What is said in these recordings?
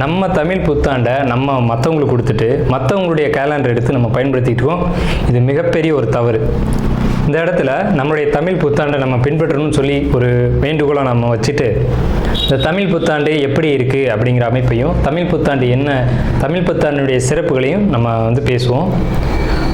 நம்ம தமிழ் புத்தாண்டை நம்ம மற்றவங்களுக்கு கொடுத்துட்டு மற்றவங்களுடைய கேலண்டர் எடுத்து நம்ம பயன்படுத்திட்டு இருக்கோம். இது மிகப்பெரிய ஒரு தவறு. இந்த இடத்துல நம்மளுடைய தமிழ் புத்தாண்டை நம்ம பின்பற்றணும்னு சொல்லி ஒரு வேண்டுகோளை நம்ம வச்சுட்டு இந்த தமிழ் புத்தாண்டு எப்படி இருக்குது அப்படிங்கிற அமைப்பையும் தமிழ் புத்தாண்டு என்ன தமிழ் புத்தாண்டுடைய சிறப்புகளையும் நம்ம வந்து பேசுவோம்.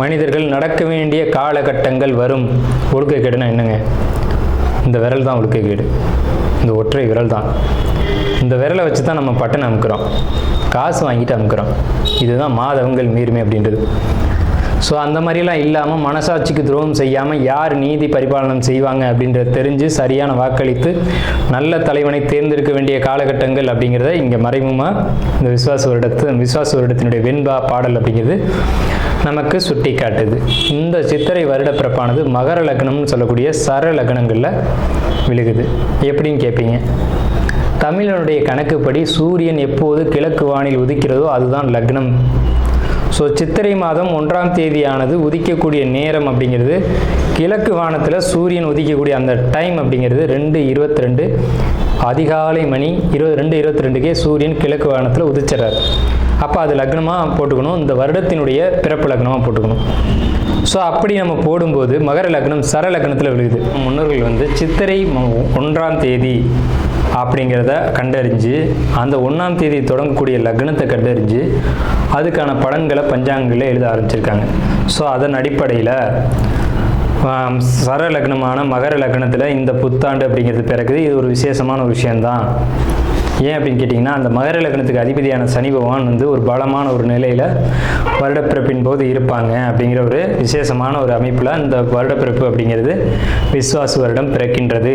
மனிதர்கள் நடக்க வேண்டிய காலகட்டங்கள் வரும். ஒழுக்கக்கேடுனா என்னங்க? இந்த விரல் தான் ஒழுக்கக்கேடு இந்த ஒற்றை விரல் தான். இந்த விரலை வச்சு தான் நம்ம பட்டன் அமுக்கிறோம். காசு வாங்கிட்டு அமுக்கிறோம். இதுதான் மாதவங்கள் மீறுமே அப்படின்றது. ஸோ அந்த மாதிரிலாம் இல்லாமல் மனசாட்சிக்கு துரோகம் செய்யாமல் யார் நீதி பரிபாலனம் செய்வாங்க அப்படின்றத தெரிஞ்சு சரியான வாக்களித்து நல்ல தலைவனை தேர்ந்தெடுக்க வேண்டிய காலகட்டங்கள் அப்படிங்கிறத இங்கே மறைமுகமாக இந்த விஸ்வாச வருடத்து விஸ்வாச வருடத்தினுடைய வெண்பா பாடல் அப்படிங்கிறது நமக்கு சுட்டி காட்டுது. இந்த சித்திரை வருட பிறப்பானது மகர லக்னம்னு சொல்லக்கூடிய சர லக்னங்களில் விழுகுது. எப்படின்னு கேட்பீங்க தமிழனுடைய கணக்குப்படி சூரியன் எப்போது கிழக்கு வானில் உதிக்கிறதோ அதுதான் லக்னம். ஸோ சித்திரை மாதம் ஒன்றாம் தேதியானது உதிக்கக்கூடிய நேரம் அப்படிங்கிறது கிழக்கு வானத்தில் சூரியன் உதிக்கக்கூடிய அந்த டைம் அப்படிங்கிறது ரெண்டு இருபத்தி ரெண்டு அதிகாலை மணி இருபது ரெண்டு இருபத்தி ரெண்டுக்கே சூரியன் கிழக்கு வானத்தில் உதிச்சிடறாரு. அப்போ அது லக்னமாக போட்டுக்கணும் இந்த வருடத்தினுடைய பிறப்பு லக்னமாக போட்டுக்கணும். ஸோ அப்படி நம்ம போடும்போது மகர லக்னம் சர லக்னத்தில் விழுகுது. முன்னோர்கள் வந்து சித்திரை ஒன்றாம் தேதி அப்படிங்கிறத கண்டறிஞ்சு அந்த ஒன்றாம் தேதி தொடங்கக்கூடிய லக்னத்தை கண்டறிஞ்சு அதுக்கான பலன்களை பஞ்சாங்கங்களில் எழுத ஆரம்பிச்சிருக்காங்க. ஸோ அதன் அடிப்படையில் சர லக்னமான மகர லக்னத்தில் இந்த புத்தாண்டு அப்படிங்கிறது பிறகுது. இது ஒரு விசேஷமான ஒரு விஷயந்தான் ஏன் அப்படின்னு கேட்டிங்கன்னா அந்த மகர லக்னத்துக்கு அதிபதியான சனி பகவான் வந்து ஒரு பலமான ஒரு நிலையில் வருடப்பிறப்பின் போது இருப்பாங்க அப்படிங்கிற ஒரு விசேஷமான ஒரு அமைப்பில் இந்த வருடப்பிறப்பு அப்படிங்கிறது விஸ்வாச வருடம் பிறக்கின்றது.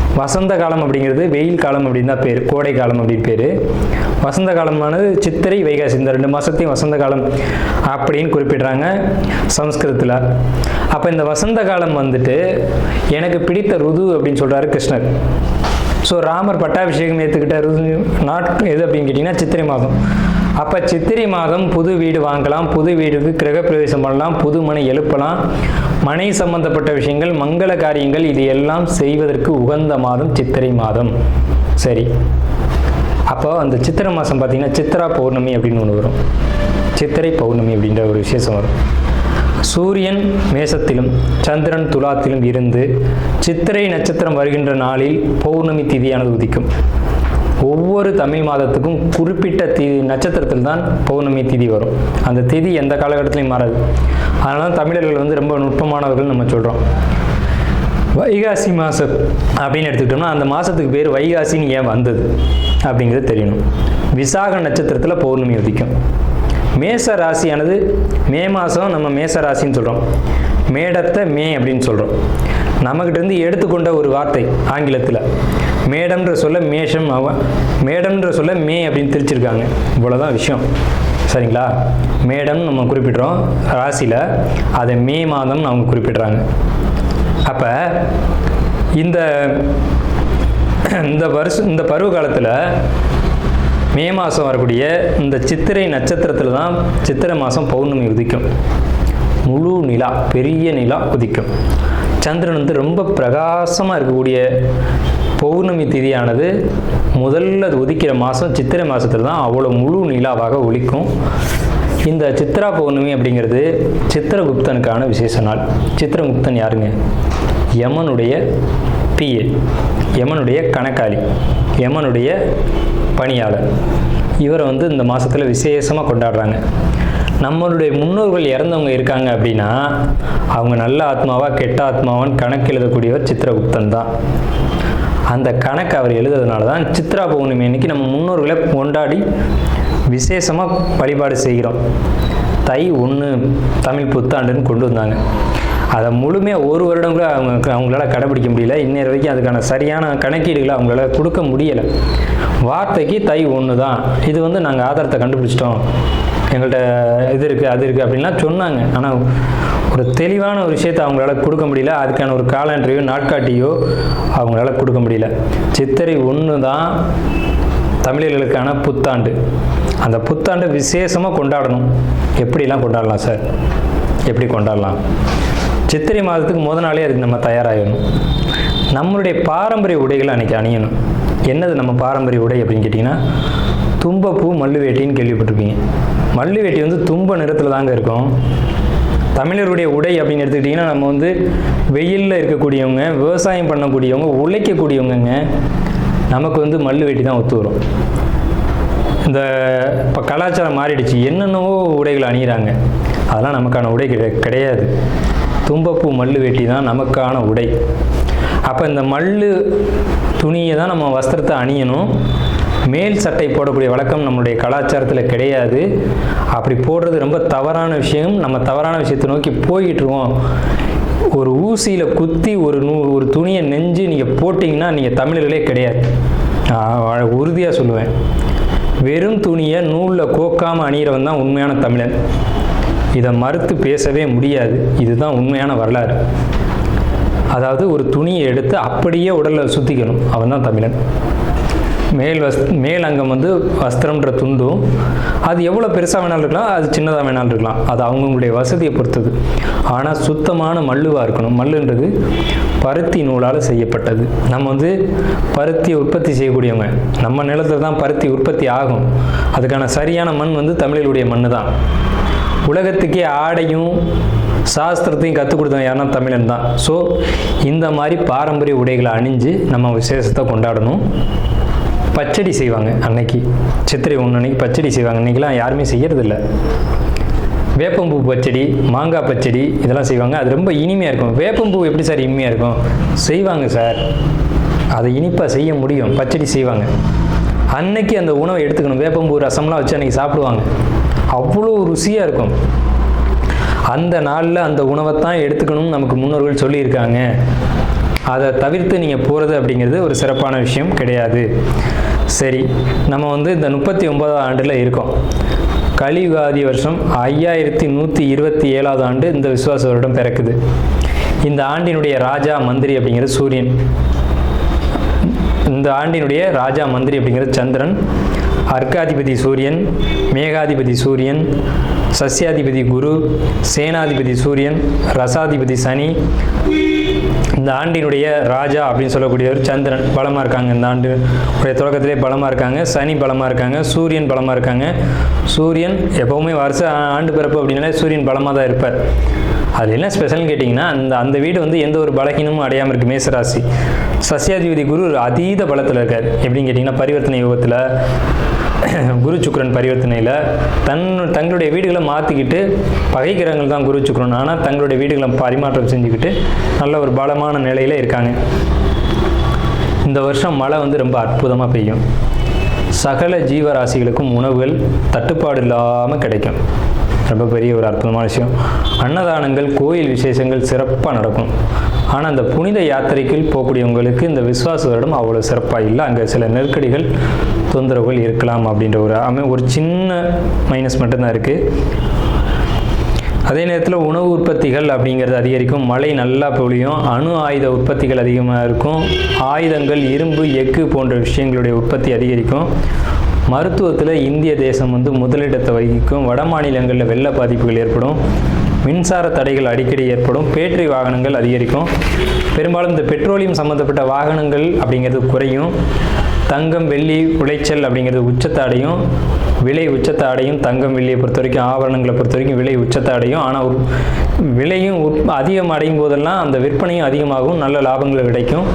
வசந்த காலம் அப்படிங்கிறது வெயில் காலம் அப்படின்னு தான் பேர் கோடை காலம் அப்படின்னு பேர். வசந்த காலமானது சித்திரை வைகாசி இந்த ரெண்டு மாதத்தையும் வசந்த காலம் அப்படின்னு குறிப்பிடுறாங்க சம்ஸ்கிருதத்தில் அப்போ இந்த வசந்த காலம் வந்துட்டு எனக்கு பிடித்த ருது அப்படின்னு சொல்கிறாரு கிருஷ்ணர். ஸோ ராமர் பட்டாபிஷேகம் ஏற்றுக்கிட்ட நாட் எது அப்படின்னு கேட்டிங்கன்னா சித்திரை மாதம். அப்போ சித்திரை மாதம் புது வீடு வாங்கலாம் புது வீடுக்கு கிரகப்பிரவேசம் பண்ணலாம் புது மனை எழுப்பலாம். மனை சம்பந்தப்பட்ட விஷயங்கள் மங்கள காரியங்கள் இது எல்லாம் செய்வதற்கு உகந்த மாதம் சித்திரை மாதம். சரி. அப்போ அந்த சித்திரை மாதம் பார்த்தீங்கன்னா சித்ரா பௌர்ணமி அப்படின்னு ஒன்று வரும். சித்திரை பௌர்ணமி அப்படின்ற ஒரு விசேஷம் வரும். சூரியன் மேசத்திலும் சந்திரன் துலாத்திலும் இருந்து சித்திரை நட்சத்திரம் வருகின்ற நாளில் பௌர்ணமி திதியானது உதிக்கும். ஒவ்வொரு தமிழ் மாதத்துக்கும் குறிப்பிட்ட தி நட்சத்திரத்தில் தான் பௌர்ணமி திதி வரும். அந்த திதி எந்த காலகட்டத்திலையும் மாறாது. அதனால தான் தமிழர்கள் வந்து ரொம்ப நுட்பமானவர்கள் நம்ம சொல்கிறோம் வைகாசி மாதம் அப்படின்னு எடுத்துக்கிட்டோம்னா அந்த மாதத்துக்கு பேர் வைகாசின்னு ஏன் வந்தது அப்படிங்கிறது தெரியணும். விசாக நட்சத்திரத்தில் பௌர்ணமி உதிக்கும். மேச ராசியானது மே மாதம் நம்ம மேச ராசின்னு சொல்கிறோம் மேடத்தை மே அப்படின்னு சொல்கிறோம் நம்மக்கிட்டேருந்து எடுத்துக்கொண்ட ஒரு வார்த்தை ஆங்கிலத்தில். மேடம்ன்ற சொல்ல மேஷம் அவ மேடம்ன்ற சொல்ல மே அப்படின்னு திரிச்சிருக்காங்க. இவ்வளோதான் விஷயம். சரிங்களா? மேடம் நம்ம குறிப்பிட்றோம். ராசியில் அதை மே மாதம்னு அவங்க குறிப்பிடுறாங்க. அப்போ இந்த இந்த வருஷம் இந்த பருவ காலத்தில் மே மாதம் வரக்கூடிய இந்த சித்திரை நட்சத்திரத்தில் தான் சித்திரை மாதம் பௌர்ணமி உதிக்கும். முழு நிலா பெரிய நிலா உதிக்கும். சந்திரன் வந்து ரொம்ப பிரகாசமாக இருக்கக்கூடிய பௌர்ணமி திதியானது முதல்ல உதிக்கிற மாதம் சித்திரை மாதத்தில் தான் அவ்வளோ முழு நிலாவாக ஒழிக்கும் இந்த சித்ரா பௌர்ணமி அப்படிங்கிறது சித்திரகுப்தனுக்கான விசேஷ நாள். சித்திரகுப்தன் யாருங்க? யமனுடைய பிஏ யமனுடைய கணக்காளி யமனுடைய பணியாளர். இவரை வந்து இந்த மாதத்தில் விசேஷமாக கொண்டாடுறாங்க. நம்மளுடைய முன்னோர்கள் இறந்தவங்க இருக்காங்க அப்படின்னா அவங்க நல்ல ஆத்மாவா கெட்ட ஆத்மாவான்னு கணக்கு எழுதக்கூடியவர் சித்திரகுப்தன் தான். அந்த கணக்கு அவர் எழுதுறதுனால தான் சித்ரா பௌர்ணமி அன்னைக்கு நம்ம முன்னோர்களை கொண்டாடி விசேஷமாக வழிபாடு செய்கிறோம். தை ஒன்று தமிழ் புத்தாண்டுன்னு கொண்டு வந்தாங்க. அதை முழுமையாக ஒரு வருடம் கூட அவங்க அவங்களால கடைபிடிக்க முடியல. இன்னைய வரைக்கும் அதுக்கான சரியான கணக்கீடுகளை அவங்களால கொடுக்க முடியலை. வார்த்தைக்கு தை ஒன்று தான் இது வந்து நாங்கள் ஆதாரத்தை கண்டுபிடிச்சிட்டோம். எங்கள்கிட்ட இது இருக்குது அது இருக்குது அப்படின்லாம் சொன்னாங்க. ஆனால் ஒரு தெளிவான ஒரு விஷயத்தை அவங்களால கொடுக்க முடியல. அதுக்கான ஒரு காலண்டரையோ நாட்காட்டியோ அவங்களால கொடுக்க முடியல. சித்திரை ஒன்று தான் தமிழர்களுக்கான புத்தாண்டு. அந்த புத்தாண்டை விசேஷமாக கொண்டாடணும். எப்படிலாம் கொண்டாடலாம் சார்? எப்படி கொண்டாடலாம்? சித்திரை மாதத்துக்கு முத நாளே அதுக்கு நம்ம தயாராகணும். நம்மளுடைய பாரம்பரிய உடைகளை அன்றைக்கி அணியணும். என்னது நம்ம பாரம்பரிய உடை அப்படின்னு கேட்டிங்கன்னா தும்பப்பூ மல்லுவேட்டின்னு கேள்விப்பட்டிருப்பீங்க. மல்லுவேட்டி வந்து தும்ப நிறத்தில் தாங்க இருக்கும். தமிழருடைய உடை அப்படின்னு எடுத்துக்கிட்டிங்கன்னா நம்ம வந்து வெயிலில் இருக்கக்கூடியவங்க விவசாயம் பண்ணக்கூடியவங்க உழைக்கக்கூடியவங்கங்க நமக்கு வந்து மல்லு வெட்டி தான் ஒத்து வரும். இந்த இப்போ கலாச்சாரம் மாறிடுச்சு. என்னென்னவோ உடைகள் அணிகிறாங்க அதெல்லாம் நமக்கான உடை கிடையாது. தும்பப்பூ மல்லு வேட்டி தான் நமக்கான உடை. அப்போ இந்த மல்லு துணியை தான் நம்ம வஸ்திரத்தை அணியணும். மேல் சட்டை போடக்கூடிய வழக்கம் நம்மளுடைய கலாச்சாரத்தில் கிடையாது. அப்படி போடுறது ரொம்ப தவறான விஷயம். நம்ம தவறான விஷயத்தை நோக்கி போய்கிட்டுருவோம் ஒரு ஊசியில் குத்தி ஒரு நூ ஒரு துணியை நெஞ்சு நீங்கள் போட்டிங்கன்னா நீங்கள் தமிழர்களே கிடையாது. நான் உறுதியாக சொல்லுவேன். வெறும் துணியை நூலில் கோக்காமல் அணியிறவன் தான் உண்மையான தமிழன். இதை மறுத்து பேசவே முடியாது. இதுதான் உண்மையான வரலாறு. அதாவது ஒரு துணியை எடுத்து அப்படியே உடலில் சுற்றிக்கணும் அவன் தான் தமிழன். மேல் வஸ் மேல் அங்கம் வந்து வஸ்திரம்ன்ற துண்டும் அது எவ்வளோ பெருசாக வேணாலும் இருக்கலாம் அது சின்னதாக வேணாலும் இருக்கலாம். அது அவங்கவுங்களுடைய வசதியை பொறுத்தது. ஆனால் சுத்தமான மல்லுவாக இருக்கணும். மல்லுன்றது பருத்தி நூலால் செய்யப்பட்டது. நம்ம வந்து பருத்தியை உற்பத்தி செய்யக்கூடியவங்க. நம்ம நிலத்தில் தான் பருத்தி உற்பத்தி ஆகும். அதுக்கான சரியான மண் வந்து தமிழர்களுடைய மண் தான் உலகத்துக்கே ஆடையும் சாஸ்திரத்தையும் கற்றுக் கொடுத்தவன் யாருன்னா தமிழன் தான். ஸோ இந்த மாதிரி பாரம்பரிய உடைகளை அணிஞ்சு நம்ம விசேஷத்தை கொண்டாடணும். பச்சடி செய்வாங்க அன்னைக்கு. சித்திரை ஒன்று அன்னைக்கு பச்சடி செய்வாங்க. அன்னைக்கெல்லாம் யாருமே செய்யறதில்ல. வேப்பம்பூ பச்சடி மாங்காய் பச்சடி இதெல்லாம் செய்வாங்க. அது ரொம்ப இனிமையாக இருக்கும். வேப்பம்பூ எப்படி சார் இனிமையாக இருக்கும்? செய்வாங்க சார். அதை இனிப்பாக செய்ய முடியும். பச்சடி செய்வாங்க. அன்னைக்கு அந்த உணவை எடுத்துக்கணும். வேப்பம்பூ ரசம்லாம் வச்சு அன்னைக்கு சாப்பிடுவாங்க. அவ்வளோ ருசியாக இருக்கும். அந்த நாளில் அந்த உணவை தான் எடுத்துக்கணும்னு நமக்கு முன்னோர்கள் சொல்லியிருக்காங்க. அதை தவிர்த்து நீங்கள் போகிறது அப்படிங்கிறது ஒரு சிறப்பான விஷயம் கிடையாது. சரி நம்ம வந்து இந்த முப்பத்தி ஒன்பதாவது ஆண்டில் இருக்கோம். கலியுகாதி வருஷம் ஐயாயிரத்தி நூற்றி இருபத்தி ஏழாவது ஆண்டு இந்த விசுவாச வருடம் பிறக்குது. இந்த ஆண்டினுடைய ராஜா மந்திரி அப்படிங்கிறது சூரியன். இந்த ஆண்டினுடைய ராஜா மந்திரி அப்படிங்கிறது சந்திரன். அர்க்காதிபதி சூரியன் மேகாதிபதி சூரியன் சஸ்யாதிபதி குரு சேனாதிபதி சூரியன் ரசாதிபதி சனி. இந்த ஆண்டினுடைய ராஜா அப்படின்னு சொல்லக்கூடியவர் சந்திரன். பலமாக இருக்காங்க இந்த ஆண்டு. உடைய தொடக்கத்திலே பலமாக இருக்காங்க. சனி பலமாக இருக்காங்க. சூரியன் பலமாக இருக்காங்க. சூரியன் எப்போவுமே வருஷ ஆண்டு பிறப்பு அப்படின்னாலே சூரியன் பலமாக தான் இருப்பார். அது என்ன ஸ்பெஷல்னு கேட்டிங்கன்னா அந்த அந்த வீடு வந்து எந்த ஒரு பலகீனமும் அடையாமல் இருக்குது மேசராசி. சசியாதிபதி குரு அதீத பலத்தில் இருக்கார். எப்படின்னு கேட்டிங்கன்னா பரிவர்த்தனை யோகத்தில் குரு சுக்கரன் பரிவர்த்தனையில் தன் தங்களுடைய வீடுகளை மாற்றிக்கிட்டு பகைக்கிறவங்கள் தான் குரு சுக்கரன். ஆனால் தங்களுடைய வீடுகளை பரிமாற்றம் செஞ்சுக்கிட்டு நல்ல ஒரு பலமான நிலையில் இருக்காங்க. இந்த வருஷம் மழை வந்து ரொம்ப அற்புதமாக பெய்யும். சகல ஜீவராசிகளுக்கும் உணவுகள் தட்டுப்பாடு இல்லாமல் கிடைக்கும். ரொம்ப பெரிய ஒரு அற்புதமான விஷயம். அன்னதானங்கள் கோயில் விசேஷங்கள் சிறப்பாக நடக்கும். ஆனால் அந்த புனித யாத்திரைக்குள் போகக்கூடியவங்களுக்கு இந்த விஸ்வாச வருடம் அவ்வளோ சிறப்பாக இல்லை. அங்கே சில நெருக்கடிகள் தொந்தரவுகள் இருக்கலாம் அப்படின்ற ஒரு அமை ஒரு சின்ன மைனஸ் மட்டும்தான் இருக்குது அதே நேரத்தில் உணவு உற்பத்திகள் அப்படிங்கிறது அதிகரிக்கும். மழை நல்லா பொழியும். அணு ஆயுத உற்பத்திகள் அதிகமாக இருக்கும். ஆயுதங்கள் இரும்பு எஃகு போன்ற விஷயங்களுடைய உற்பத்தி அதிகரிக்கும். மருத்துவத்தில் இந்திய தேசம் வந்து முதலிடத்தை வகிக்கும். வட மாநிலங்களில் வெள்ள பாதிப்புகள் ஏற்படும். மின்சார தடைகள் அடிக்கடி ஏற்படும். பேட்டரி வாகனங்கள் அதிகரிக்கும். பெரும்பாலும் இந்த பெட்ரோலியம் சம்மந்தப்பட்ட வாகனங்கள் அப்படிங்கிறது குறையும். தங்கம் வெள்ளி உளைச்சல் அப்படிங்கிறது உச்சத்தை அடையும் விலை உச்சத்தை அடையும் தங்கம் வெள்ளியை பொறுத்த வரைக்கும் ஆபரணங்களை பொறுத்த வரைக்கும் விலை உச்சத்தை அடையும் ஆனால் விலையும் உற்- அதிகம் அடையும் போதெல்லாம் அந்த விற்பனையும் அதிகமாகும் நல்ல லாபங்கள் கிடைக்கும்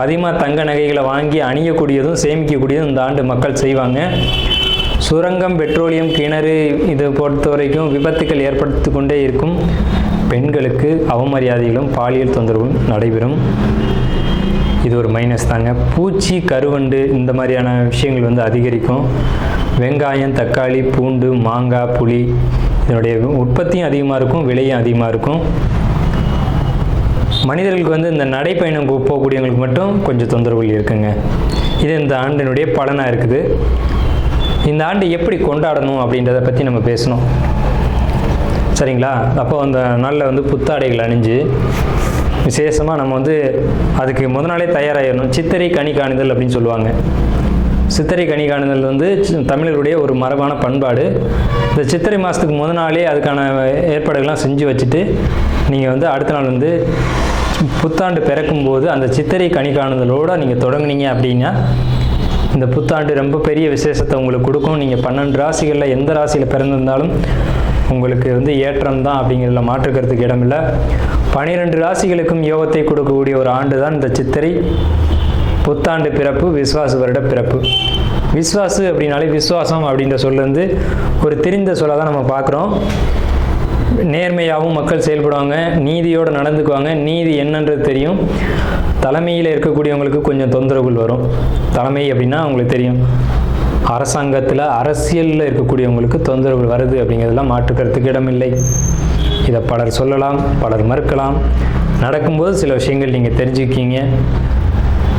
அதிகமாக தங்க நகைகளை வாங்கி அணியக்கூடியதும் சேமிக்கக்கூடியதும் இந்த ஆண்டு மக்கள் செய்வாங்க. சுரங்கம் பெட்ரோலியம் கிணறு இதை பொறுத்த வரைக்கும் விபத்துக்கள் ஏற்படுத்தி கொண்டே இருக்கும். பெண்களுக்கு அவமரியாதைகளும் பாலியல் தொந்தரவும் நடைபெறும். இது ஒரு மைனஸ் தாங்க. பூச்சி கருவண்டு இந்த மாதிரியான விஷயங்கள் வந்து அதிகரிக்கும். வெங்காயம் தக்காளி பூண்டு மாங்காய் புளி இதனுடைய உற்பத்தியும் அதிகமாக இருக்கும் விலையும் அதிகமாக இருக்கும். மனிதர்களுக்கு வந்து இந்த நடைப்பயணம் போகக்கூடியவங்களுக்கு மட்டும் கொஞ்சம் தொந்தரவுகள் இருக்குங்க. இது இந்த ஆண்டினுடைய பலனாக இருக்குது. இந்த ஆண்டு எப்படி கொண்டாடணும் அப்படின்றத பற்றி நம்ம பேசணும். சரிங்களா? அப்போ அந்த நாளில் வந்து புத்தாடைகள் அணிஞ்சு விசேஷமாக நம்ம வந்து அதுக்கு முத நாளே தயாராகிடணும் சித்திரை கனி காணுதல் அப்படின்னு சொல்லுவாங்க. சித்திரை கனி காணுதல் வந்து தமிழருடைய ஒரு மரபான பண்பாடு. இந்த சித்திரை மாதத்துக்கு முத நாளே அதுக்கான ஏற்பாடுகள்லாம் செஞ்சு வச்சுட்டு நீங்கள் வந்து அடுத்த நாள் வந்து புத்தாண்டு பிறக்கும்போது அந்த சித்திரை கனி காணுதலோடு நீங்கள் தொடங்குனீங்க அப்படின்னா இந்த புத்தாண்டு ரொம்ப பெரிய விசேஷத்தை உங்களுக்கு கொடுக்கும். நீங்கள் பன்னெண்டு ராசிகளில் எந்த ராசியில் பிறந்திருந்தாலும் உங்களுக்கு வந்து ஏற்றம் தான் அப்படிங்கிறதுல மாற்றுக்கிறதுக்கு இடமில்லை. பனிரெண்டு ராசிகளுக்கும் யோகத்தை கொடுக்கக்கூடிய ஒரு ஆண்டு தான் இந்த சித்திரை. புத்தாண்டு பிறப்பு விஸ்வாசு வருட பிறப்பு. விஸ்வாசு அப்படின்னாலே விஸ்வாசம் அப்படின்ற சொல்லேருந்து ஒரு தெரிந்த சொல்ல தான் நம்ம பார்க்குறோம். நேர்மையாகவும் மக்கள் செயல்படுவாங்க நீதியோடு நடந்துக்குவாங்க. நீதி என்னன்றது தெரியும். தலைமையில் இருக்கக்கூடியவங்களுக்கு கொஞ்சம் தொந்தரவுகள் வரும். தலைமை அப்படின்னா அவங்களுக்கு தெரியும். அரசாங்கத்தில் அரசியலில் இருக்கக்கூடியவங்களுக்கு தொந்தரவுகள் வருது அப்படிங்கிறதெல்லாம் மாற்றுக்கிறதுக்கு இடமில்லை. இதை பலர் சொல்லலாம் பலர் மறுக்கலாம். நடக்கும்போது சில விஷயங்கள் நீங்கள் தெரிஞ்சுக்கிங்க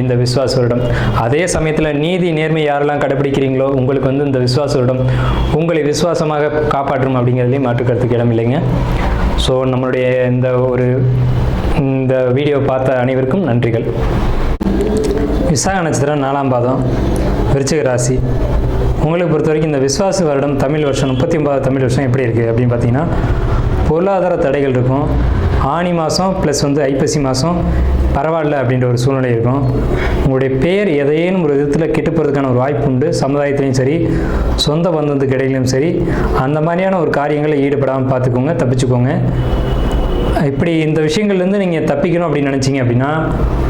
இந்த விஸ்வாச வருடம் அதே சமயத்தில் நீதி நேர்மை யாரெல்லாம் கடைபிடிக்கிறீங்களோ உங்களுக்கு வந்து இந்த விஸ்வாச வருடம் உங்களை விசுவாசமாக காப்பாற்றும் அப்படிங்கிறதுலையும் மாற்றுக்கிறதுக்கு இடம் இல்லைங்க. ஸோ நம்மளுடைய இந்த ஒரு இந்த வீடியோ பார்த்த அனைவருக்கும் நன்றிகள். விசாக நட்சத்திரம் நாலாம் பாதம் விருச்சிக ராசி. உங்களுக்கு பொறுத்த வரைக்கும் இந்த விஸ்வாச வருடம் தமிழ் வருஷம் முப்பத்தி ஒன்பதாவது தமிழ் வருஷம் எப்படி இருக்குது அப்படின்னு பார்த்தீங்கன்னா பொருளாதார தடைகள் இருக்கும். ஆனி மாதம் ப்ளஸ் வந்து ஐப்பசி மாதம் பரவாயில்ல அப்படின்ற ஒரு சூழ்நிலை இருக்கும். உங்களுடைய பெயர் எதையேனும் ஒரு விதத்தில் கெட்டு போகிறதுக்கான ஒரு வாய்ப்பு உண்டு. சமுதாயத்திலையும் சரி சொந்த பந்தத்துக்கு இடையிலையும் சரி அந்த மாதிரியான ஒரு காரியங்களில் ஈடுபடாமல் பார்த்துக்கோங்க தப்பிச்சுக்கோங்க. இப்படி இந்த விஷயங்கள்லேருந்து நீங்கள் தப்பிக்கணும் அப்படின்னு நினச்சிங்க அப்படின்னா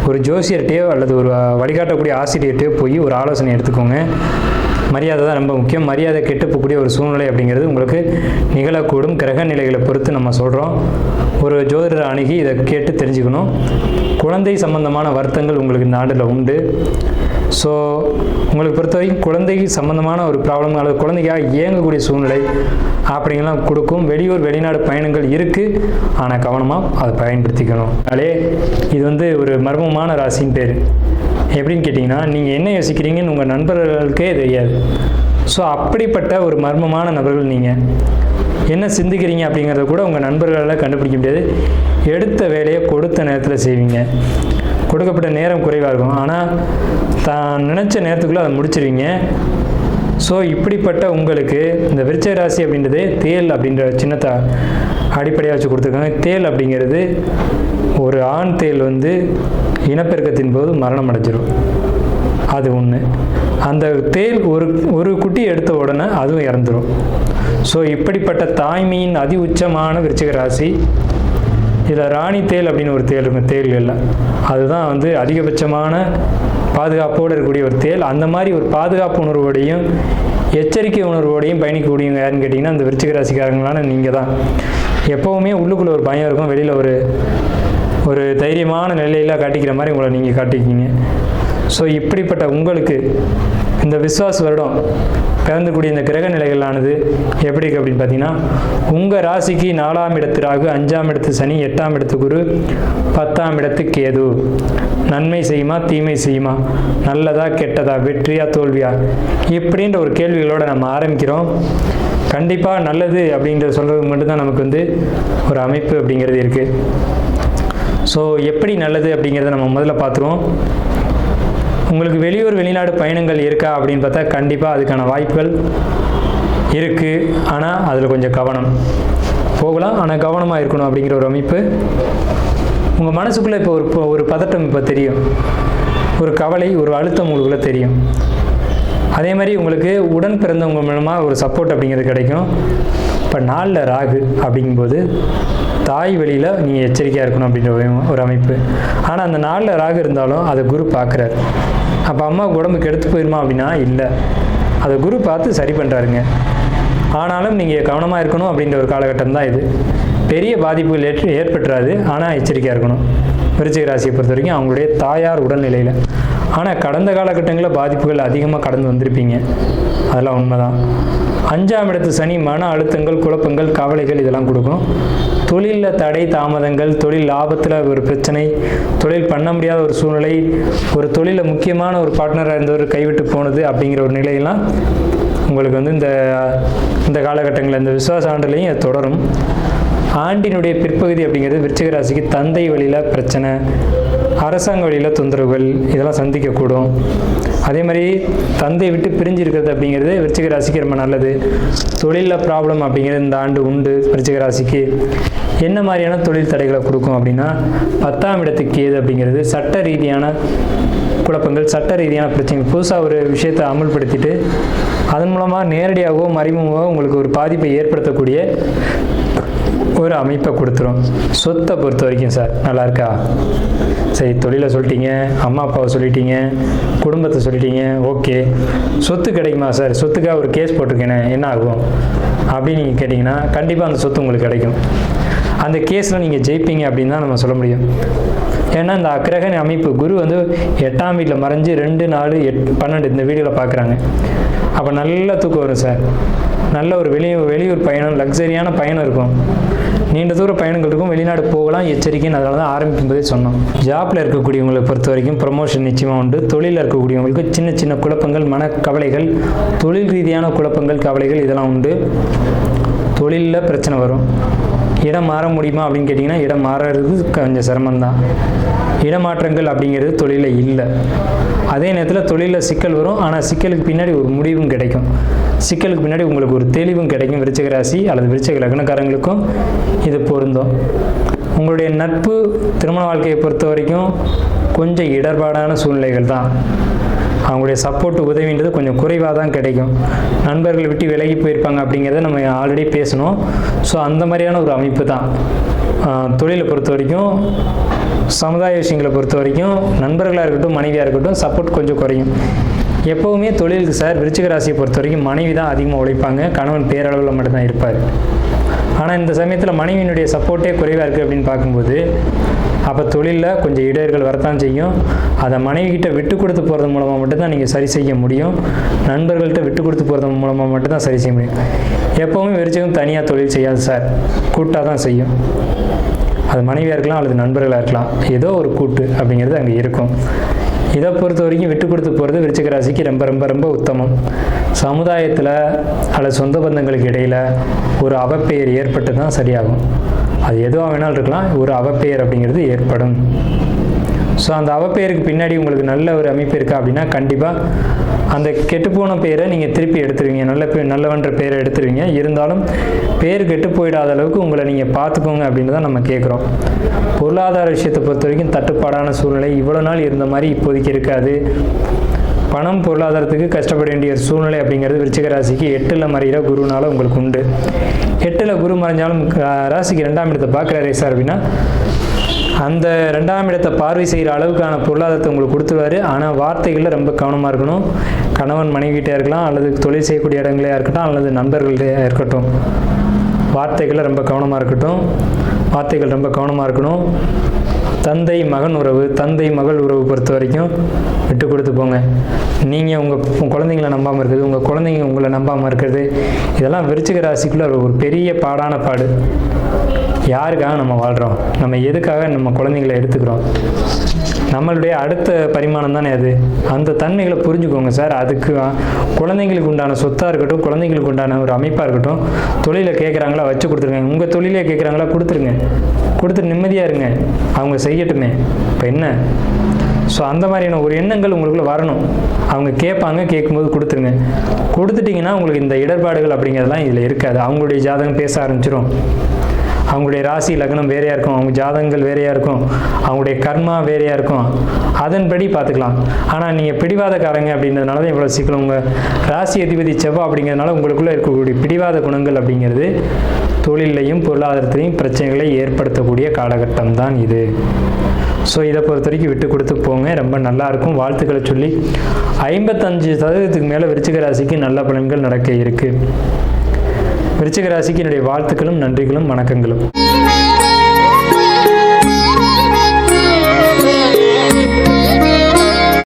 ஒரு ஜோசியர்கிட்டயோ அல்லது ஒரு வழிகாட்டக்கூடிய ஆசிரியர்கிட்டயோ போய் ஒரு ஆலோசனை எடுத்துக்கோங்க. மரியாதை தான் ரொம்ப முக்கியம். மரியாதை கெட்டு போகக்கூடிய ஒரு சூழ்நிலை அப்படிங்கிறது உங்களுக்கு நிகழக்கூடும். கிரக நிலைகளை பொறுத்து நம்ம சொல்கிறோம் ஒரு ஜோதிடர் அணுகி இதை கேட்டு தெரிஞ்சுக்கணும். குழந்தை சம்பந்தமான வருத்தங்கள் உங்களுக்கு இந்த ஆண்டில் உண்டு. ஸோ உங்களுக்கு பொறுத்த வரைக்கும் சம்மந்தமான ஒரு ப்ராப்ளம் அல்லது குழந்தைக்காக இயங்கக்கூடிய சூழ்நிலை அப்படிங்கலாம் கொடுக்கும். வெளியூர் வெளிநாடு பயணங்கள் இருக்குது ஆனால் கவனமாக அதை பயன்படுத்திக்கணும். அதே இது வந்து ஒரு மர்மமான ராசின்னு பேர். எப்படின்னு கேட்டிங்கன்னா நீங்கள் என்ன யோசிக்கிறீங்கன்னு உங்கள் நண்பர்களுக்கே தெரியாது. ஸோ அப்படிப்பட்ட ஒரு மர்மமான நபர்கள் நீங்கள் என்ன சிந்திக்கிறீங்க அப்படிங்கிறத கூட உங்கள் நண்பர்களால் கண்டுபிடிக்க முடியாது. எடுத்த வேலையை கொடுத்த நேரத்தில் செய்வீங்க. கொடுக்கப்பட்ட நேரம் குறைவாக இருக்கும் ஆனால் தான் நினச்ச நேரத்துக்குள்ளே அதை முடிச்சிருவீங்க. ஸோ இப்படிப்பட்ட உங்களுக்கு இந்த விருச்ச ராசி அப்படின்றது தேல் அப்படின்ற சின்னத்தை அடிப்படையாக வச்சு கொடுத்துருக்காங்க. தேல் அப்படிங்கிறது ஒரு ஆண் தேல் வந்து இனப்பெருக்கத்தின் போது மரணம் அடைஞ்சிரும். அது ஒன்று அந்த தேல் ஒரு ஒரு குட்டி எடுத்த உடனே அதுவும் இறந்துடும் ஸோ இப்படிப்பட்ட தாய்மையின் அதி உச்சமான விருச்சிக ராசி இதில் ராணி தேல் அப்படின்னு ஒரு தேல் இருக்கும் தேல் இல்லை. அதுதான் வந்து அதிகபட்சமான பாதுகாப்போடு இருக்கக்கூடிய ஒரு தேல். அந்த மாதிரி ஒரு பாதுகாப்பு உணர்வோடையும் எச்சரிக்கை உணர்வோடையும் பயணிக்கக்கூடியவங்க யாருன்னு கேட்டிங்கன்னா அந்த விருச்சிக ராசிக்காரங்களான நீங்கள் தான் எப்போவுமே உள்ளுக்குள்ளே ஒரு பயம் இருக்கும் வெளியில் ஒரு ஒரு தைரியமான நிலையில் காட்டிக்கிற மாதிரி உங்களை நீங்கள் காட்டிக்கிங்க ஸோ இப்படிப்பட்ட உங்களுக்கு இந்த விஸ்வாச வருடம் பிறந்தக்கூடிய இந்த கிரக நிலைகளானது எப்படி அப்படின்னு பார்த்தீங்கன்னா உங்கள் ராசிக்கு நாலாம் இடத்து ராகு அஞ்சாம் இடத்து சனி எட்டாம் இடத்து குரு பத்தாம் இடத்து கேது. நன்மை செய்யுமா தீமை செய்யுமா? நல்லதா கெட்டதா வெற்றியா தோல்வியா? இப்படின்ற ஒரு கேள்விகளோடு நம்ம ஆரம்பிக்கிறோம். கண்டிப்பாக நல்லது அப்படின்றத சொல்கிறது மட்டும்தான் நமக்கு வந்து ஒரு அமைப்பு அப்படிங்கிறது இருக்குது ஸோ எப்படி நல்லது அப்படிங்கிறத நம்ம முதல்ல பார்த்துருவோம். உங்களுக்கு வெளியூர் வெளிநாடு பயணங்கள் இருக்கா அப்படின்னு பார்த்தா கண்டிப்பாக அதுக்கான வாய்ப்புகள் இருக்குது ஆனால் அதில் கொஞ்சம் கவனம். போகலாம் ஆனால் கவனமாக இருக்கணும் அப்படிங்கிற ஒரு அமைப்பு. உங்கள் மனசுக்குள்ளே இப்போ ஒரு இப்போ ஒரு பதட்டம் இப்போ தெரியும். ஒரு கவலை ஒரு அழுத்தம் உங்களுக்குள்ளே தெரியும். அதே மாதிரி உங்களுக்கு உடன் பிறந்தவங்க மூலமாக ஒரு சப்போர்ட் அப்படிங்கிறது கிடைக்கும். இப்போ நாளில் ராகு அப்படிங்கும்போது தாய் வழியில் நீங்கள் எச்சரிக்கையாக இருக்கணும் அப்படின்ற ஒரு- ஒரு அமைப்பு. ஆனால் அந்த நாளில் ராகு இருந்தாலும் அதை குரு பார்க்குறாரு அப்போ அம்மாவுக்கு உடம்புக்கு எடுத்து போயிருமா அப்படின்னா இல்லை. அதை குரு பார்த்து சரி பண்ணுறாருங்க ஆனாலும் நீங்கள் கவனமாக இருக்கணும் அப்படின்ற ஒரு காலகட்டம் தான் இது. பெரிய பாதிப்புகள் ஏற்று ஏற்பட்டுறாது. ஆனால் எச்சரிக்கையாக இருக்கணும். விருச்சிக ராசியை பொறுத்த வரைக்கும் அவங்களுடைய தாயார் உடல்நிலையில். ஆனால் கடந்த காலகட்டங்களில் பாதிப்புகள் அதிகமாக கடந்து வந்திருப்பீங்க. அதெல்லாம் உண்மைதான். அஞ்சாம் இடத்து சனி மன அழுத்தங்கள் குழப்பங்கள் கவலைகள் இதெல்லாம் கொடுக்கும். தொழிலில் தடை தாமதங்கள் தொழில் லாபத்தில் ஒரு பிரச்சனை தொழில் பண்ண முடியாத ஒரு சூழ்நிலை ஒரு தொழிலில் முக்கியமான ஒரு பார்ட்னராக இருந்தவர் கைவிட்டு போனது அப்படிங்கிற ஒரு நிலையெல்லாம் உங்களுக்கு வந்து இந்த இந்த காலகட்டங்களில் இந்த விசுவாச ஆண்டுலையும் அது தொடரும். ஆண்டினுடைய பிற்பகுதி அப்படிங்கிறது விருச்சிக ராசிக்கு தந்தை வழியில் பிரச்சனை அரசாங்க வழியில் தொந்தரவுகள் இதெல்லாம் சந்திக்கக்கூடும். அதே மாதிரி தந்தை விட்டு பிரிஞ்சு இருக்கிறது அப்படிங்கிறது விருச்சிக ராசிக்கு ரொம்ப நல்லது. தொழிலில் ப்ராப்ளம் அப்படிங்கிறது இந்த ஆண்டு உண்டு விருச்சிக ராசிக்கு. என்ன மாதிரியான தொழில் தடைகளை கொடுக்கும் அப்படின்னா பத்தாம் இடத்துக்கு ஏது அப்படிங்கிறது சட்ட ரீதியான குழப்பங்கள் சட்ட ரீதியான பிரச்சனைகள். புதுசாக ஒரு விஷயத்தை அமல்படுத்திட்டு அதன் மூலமாக நேரடியாகவோ மறைமுகமாகவோ உங்களுக்கு ஒரு பாதிப்பை ஏற்படுத்தக்கூடிய ஒரு அமைப்பை கொடுத்துரும். சொத்தை பொறுத்த வரைக்கும் சார் நல்லா இருக்கா? சரி தொழிலை சொல்லிட்டீங்க அம்மா அப்பாவை சொல்லிட்டீங்க குடும்பத்தை சொல்லிட்டீங்க ஓகே. சொத்து கிடைக்குமா சார்? சொத்துக்காக ஒரு கேஸ் போட்டிருக்கேனே என்ன ஆகும்? அப்படின்னு நீங்கள் கேட்டிங்கன்னா கண்டிப்பாக அந்த சொத்து உங்களுக்கு கிடைக்கும். அந்த கேஸில் நீங்கள் ஜெயிப்பீங்க அப்படின்னு தான் நம்ம சொல்ல முடியும். ஏன்னா இந்த அக்கிரகண அமைப்பு குரு வந்து எட்டாம் வீட்டில் மறைஞ்சு ரெண்டு நாலு எட் பன்னெண்டு இந்த வீடியோவில் பார்க்குறாங்க அப்போ நல்ல தூக்கம் வரும் சார். நல்ல ஒரு வெளியூர் வெளியூர் பயணம் லக்ஸரியான பயணம் இருக்கும். நீண்ட தூர பயணங்கள் இருக்கும். வெளிநாடு போகலாம் எச்சரிக்கைன்னு அதனால தான் ஆரம்பிக்கும் போதே சொன்னோம். ஜாப்பில் இருக்கக்கூடியவங்களை பொறுத்த வரைக்கும் ப்ரொமோஷன் நிச்சயமாக உண்டு. தொழிலில் இருக்கக்கூடியவங்களுக்கு சின்ன சின்ன குழப்பங்கள் மனக்கவலைகள் தொழில் ரீதியான குழப்பங்கள் கவலைகள் இதெல்லாம் உண்டு. தொழிலில் பிரச்சனை வரும். இடம் மாற முடியுமா அப்படின்னு கேட்டிங்கன்னா இடம் மாறுறது கொஞ்சம் சிரமம்தான். இடமாற்றங்கள் அப்படிங்கிறது தொழிலில் இல்லை. அதே நேரத்தில் தொழிலில் சிக்கல் வரும். ஆனால் சிக்கலுக்கு பின்னாடி ஒரு முடிவும் கிடைக்கும். சிக்கலுக்கு பின்னாடி உங்களுக்கு ஒரு தெளிவும் கிடைக்கும். விருச்சக ராசி அல்லது விருச்சக லக்னக்காரங்களுக்கும் இது பொருந்தும். உங்களுடைய நட்பு திருமண வாழ்க்கையை பொறுத்த வரைக்கும் கொஞ்சம் இடர்பாடான சூழ்நிலைகள் தான் அவங்களுடைய சப்போர்ட் உதவின்றது கொஞ்சம் குறைவாக தான் கிடைக்கும். நண்பர்கள் விட்டு விலகி போயிருப்பாங்க அப்படிங்கிறத நம்ம ஆல்ரெடி பேசணும். ஸோ அந்த மாதிரியான ஒரு அமைப்பு தான் தொழிலை பொறுத்த வரைக்கும் சமுதாய விஷயங்களை பொறுத்த வரைக்கும் நண்பர்களாக இருக்கட்டும் மனைவியாக இருக்கட்டும் சப்போர்ட் கொஞ்சம் குறையும். எப்போவுமே தொழிலுக்கு சார் விருச்சிக ராசியை பொறுத்த வரைக்கும் மனைவி தான் அதிகமாக உழைப்பாங்க. கணவன் பேரளவில் மட்டும்தான் இருப்பார். ஆனால் இந்த சமயத்தில் மனைவியினுடைய சப்போர்ட்டே குறைவாக இருக்குது அப்படின்னு பார்க்கும்போது அப்போ தொழிலில் கொஞ்சம் இடையர்கள் வரத்தான் செய்யும். அதை மனைவிக்கிட்ட விட்டு கொடுத்து போகிறது மூலமாக மட்டும்தான் நீங்கள் சரி செய்ய முடியும். நண்பர்கள்ட்ட விட்டு கொடுத்து போகிறது மூலமாக மட்டும்தான் சரி செய்ய முடியும். எப்போவுமே விருச்சகம் தனியாக தொழில் செய்யாது சார். கூட்டாக தான் செய்யும். அது மனைவியாக இருக்கலாம் அல்லது நண்பர்களாக இருக்கலாம். ஏதோ ஒரு கூட்டு அப்படிங்கிறது அங்கே இருக்கும். இதை பொறுத்த வரைக்கும் விட்டு கொடுத்து போகிறது விருச்சிக ராசிக்கு ரொம்ப ரொம்ப ரொம்ப உத்தமம். சமுதாயத்தில் அல்லது சொந்த பந்தங்களுக்கு இடையில் ஒரு அவப்பெயர் ஏற்பட்டு தான் சரியாகும். அது எதுவாக வேணாலும் இருக்கலாம். ஒரு அவப்பெயர் அப்படிங்கிறது ஏற்படும். ஸோ அந்த அவப்பெயருக்கு பின்னாடி உங்களுக்கு நல்ல ஒரு அமைப்பு இருக்கா அப்படின்னா கண்டிப்பாக அந்த கெட்டுப்போன பேரை நீங்கள் திருப்பி எடுத்துருவீங்க. நல்ல பே நல்லவன்ற பேரை எடுத்துருவீங்க. இருந்தாலும் பேர் கெட்டு போயிடாத அளவுக்கு உங்களை நீங்கள் பார்த்துக்கோங்க அப்படின்னு தான் நம்ம கேட்குறோம் பொருளாதார விஷயத்தை பொறுத்த வரைக்கும் தட்டுப்பாடான சூழ்நிலை இவ்வளோ நாள் இருந்த மாதிரி இப்போதைக்கு இருக்காது. பணம் பொருளாதாரத்துக்கு கஷ்டப்பட வேண்டிய சூழ்நிலை அப்படிங்கிறது விருச்சிக ராசிக்கு எட்டில் மறைகிற குருனால உங்களுக்கு உண்டு. எட்டில் குரு மறைஞ்சாலும் ராசிக்கு ரெண்டாம் இடத்தை பார்க்குறாரு சார் அப்படின்னா அந்த ரெண்டாம் இடத்தை பார்வை செய்கிற அளவுக்கான பொருளாதாரத்தை உங்களுக்கு கொடுத்துருவாரு. ஆனால் வார்த்தைகளில் ரொம்ப கவனமாக இருக்கணும். கணவன் மனைவிகிட்டே இருக்கலாம் அல்லது தொழில் செய்யக்கூடிய இடங்களே இருக்கட்டும் அல்லது நண்பர்களே இருக்கட்டும். வார்த்தைகளில் ரொம்ப கவனமாக இருக்கட்டும். வார்த்தைகள் ரொம்ப கவனமாக இருக்கணும். தந்தை மகன் உறவு தந்தை மகள் உறவு பொறுத்த வரைக்கும் விட்டு கொடுத்து போங்க. நீங்கள் உங்கள் குழந்தைங்கள நம்பாமல் இருக்கிறது உங்கள் குழந்தைங்க உங்களை நம்பாமல் இருக்கிறது இதெல்லாம் விருச்சிக ராசிக்குள்ள ஒரு பெரிய பாடான பாடு. யாருக்காக நம்ம வாழ்கிறோம் நம்ம எதுக்காக நம்ம குழந்தைங்களை எடுத்துக்கிறோம்? நம்மளுடைய அடுத்த பரிமாணம் தானே அது? அந்த தன்மைகளை புரிஞ்சுக்கோங்க சார். அதுக்கு குழந்தைங்களுக்கு உண்டான சொத்தாக இருக்கட்டும் குழந்தைங்களுக்கு உண்டான ஒரு அமைப்பாக இருக்கட்டும் தொழிலை கேட்குறாங்களா வச்சு கொடுத்துருங்க. உங்கள் தொழிலே கேட்குறாங்களா கொடுத்துருங்க. கொடுத்துட்டு நிம்மதியாக இருங்க. அவங்க செய்யட்டுமே. இப்போ என்ன? ஸோ அந்த மாதிரியான ஒரு எண்ணங்கள் உங்களுக்குள்ள வரணும். அவங்க கேட்பாங்க கேட்கும்போது கொடுத்துருங்க. கொடுத்துட்டிங்கன்னா உங்களுக்கு இந்த இடர்பாடுகள் அப்படிங்கிறதெல்லாம் இதில் இருக்காது. அவங்களுடைய ஜாதகம் பேச ஆரம்பிச்சிடும் அவங்களுடைய ராசி லக்னம் வேறையாக இருக்கும் அவங்க ஜாதகங்கள் வேறையாக இருக்கும் அவங்களுடைய கர்மா வேறையாக இருக்கும். அதன்படி பார்த்துக்கலாம். ஆனால் நீங்கள் பிடிவாதக்காரங்க அப்படின்றதுனால தான் இவ்வளோ சீக்கிரம் உங்கள் ராசி அதிபதி செவ்வா அப்படிங்கிறதுனால உங்களுக்குள்ளே இருக்கக்கூடிய பிடிவாத குணங்கள் அப்படிங்கிறது தொழிலையும் பொருளாதாரத்திலையும் பிரச்சனைகளை ஏற்படுத்தக்கூடிய காலகட்டம் தான் இது. ஸோ இதை பொறுத்த வரைக்கும் விட்டு கொடுத்து போங்க. ரொம்ப நல்லாயிருக்கும் வாழ்த்துக்களை சொல்லி ஐம்பத்தஞ்சு சதவீதத்துக்கு மேலே விருச்சிக ராசிக்கு நல்ல பலன்கள் நடக்க இருக்குது விருச்சிக ராசிக்கு என்னுடைய வாழ்த்துக்களும் நன்றிகளும் வணக்கங்களும்.